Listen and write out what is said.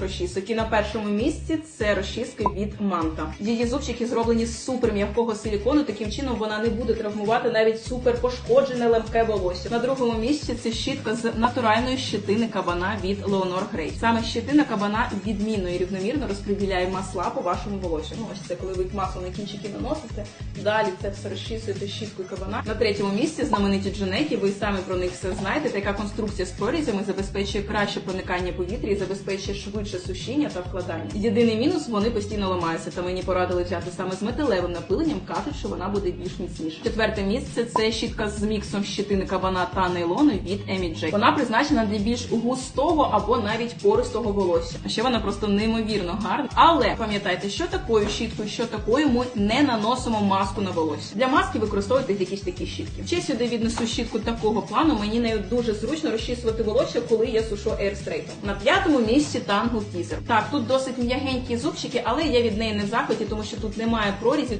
розчісок. І на першому місці це розчіски від Манта. Її зубчики зроблені з супер м'якого силікону. Таким чином вона не буде травмувати навіть супер пошкоджене лемке волосся. На другому місці це щітка з натуральної щетини кабана від Leonor Grey. Саме щетина кабана відмінно і рівномірно розподіляє масла по вашому волосю. Ну ось це коли ви масло на кінчики наносите. Далі це все розчісуєте щіткою кабана. На третьому місці знамениті дженеті. Ви самі про них все знаєте. Така конструкція з прорізями забезпечує краще проникання повітря і забезпечує швидше сушіння та вкладання. Єдиний мінус вони постійно ламаються. Та мені порадили взяти саме з металевим напиленням. кажуть, що вона буде більш міцніша. Четверте місце це щітка з міксом щетини кабана та нейлону від Amy J. Вона призначена для більш густого або навіть пористого волосся. А ще вона просто неймовірно гарна. Але пам'ятайте, що такою щіткою, що такою ми не наносимо маску на волосся. Для маски використовуйте якісь такі щітки. Ще сюди віднесу щітку такого плану. Мені нею дуже зручно розчісувати волосся, коли я сушу ейрстрейтом. На п'ятому місці Tangle Teaser. Так, тут досить м'ягенькі зубчики, але я від неї не в захваті, тому що тут немає прорізів.